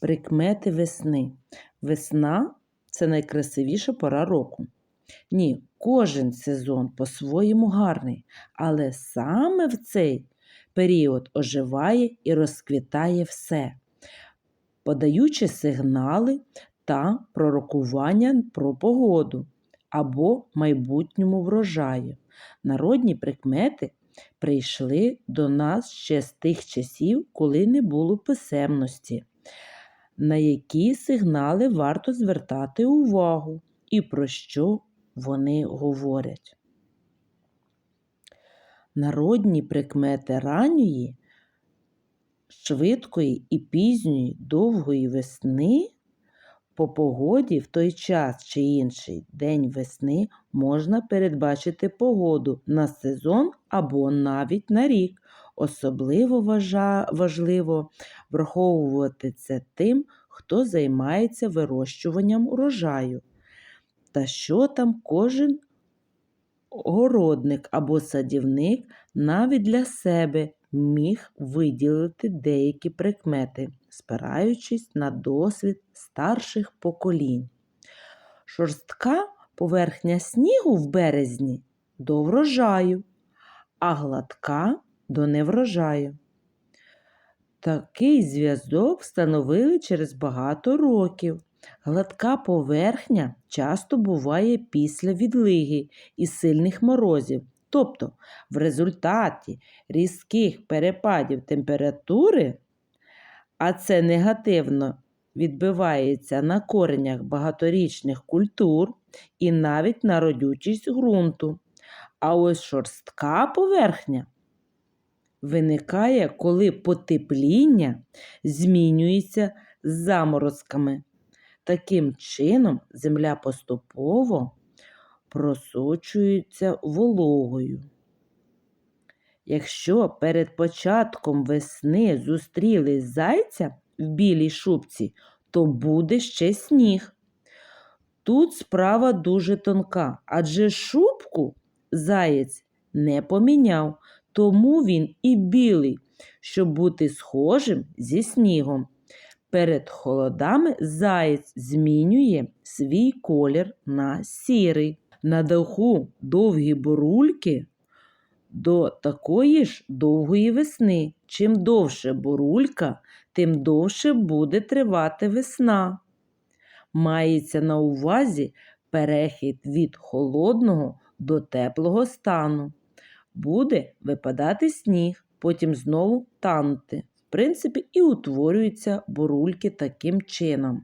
Прикмети весни. Весна це найкрасивіша пора року. Ні, кожен сезон по-своєму гарний, але саме в цей період оживає і розквітає все, подаючи сигнали та пророкування про погоду або майбутньому врожаю. Народні прикмети прийшли до нас ще з тих часів, коли не було писемності, на які сигнали варто звертати увагу і про що вони говорять. Народні прикмети ранньої, швидкої і пізньої довгої весни по погоді в той час чи інший день весни можна передбачити погоду на сезон або навіть на рік. Особливо важливо враховувати це тим, хто займається вирощуванням урожаю. Та що там кожен городник або садівник навіть для себе міг виділити деякі прикмети, спираючись на досвід старших поколінь. Шорстка поверхня снігу в березні до врожаю, а гладка до неврожаю. Такий зв'язок встановили через багато років. Гладка поверхня часто буває після відлиги і сильних морозів. Тобто, в результаті різких перепадів температури, а це негативно відбивається на коренях багаторічних культур і навіть на родючість ґрунту. А ось шорстка поверхня виникає, коли потепління змінюється з заморозками. Таким чином, земля поступово просочується вологою. Якщо перед початком весни зустріли зайця в білій шубці, то буде ще сніг. Тут справа дуже тонка, адже шубку заєць не поміняв, тому він і білий, щоб бути схожим зі снігом. Перед холодами заєць змінює свій колір на сірий. На даху довгі бурульки до такої ж довгої весни. Чим довше бурулька, тим довше буде тривати весна. Мається на увазі перехід від холодного до теплого стану. Буде випадати сніг, потім знову танути. В принципі, і утворюються бурульки таким чином.